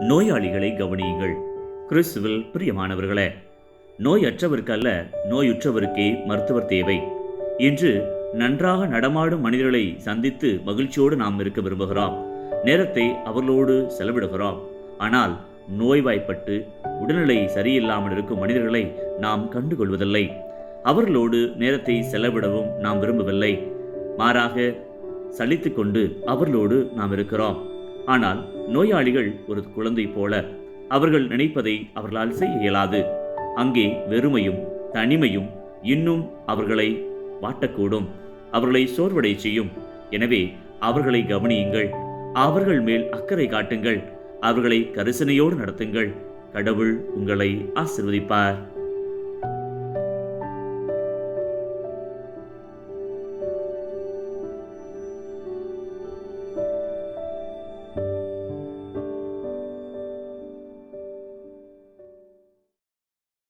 நோயாளிகளை கவனியுங்கள். கிறிஸ்துவில் பிரியமானவர்களே நோயற்றவருக்கு அல்ல நோயுற்றவருக்கே மருத்துவர் தேவை. இன்று நன்றாக நடமாடும் மனிதர்களை சந்தித்து மகிழ்ச்சியோடு நாம் இருக்க விரும்புகிறோம். நேரத்தை அவர்களோடு செலவிடுகிறோம். ஆனால் நோய்வாய்ப்பட்டு உடல்நிலை சரியில்லாமல் இருக்கும் மனிதர்களை நாம் கண்டுகொள்வதில்லை. அவர்களோடு நேரத்தை செலவிடவும் நாம் விரும்பவில்லை. மாறாக சலித்து கொண்டு அவர்களோடு நாம் இருக்கிறோம். ஆனால் நோயாளிகள் ஒரு குழந்தை போல. அவர்கள் நினைப்பதை அவர்களால் செய்ய இயலாது. அங்கே வெறுமையும் தனிமையும் இன்னும் அவர்களை வாட்டக்கூடும். அவர்களை சோர்வடை செய்யும். எனவே அவர்களை கவனியுங்கள். அவர்கள் மேல் அக்கறை காட்டுங்கள். அவர்களை கரிசனையோடு நடத்துங்கள். கடவுள் உங்களை ஆசிர்வதிப்பார்.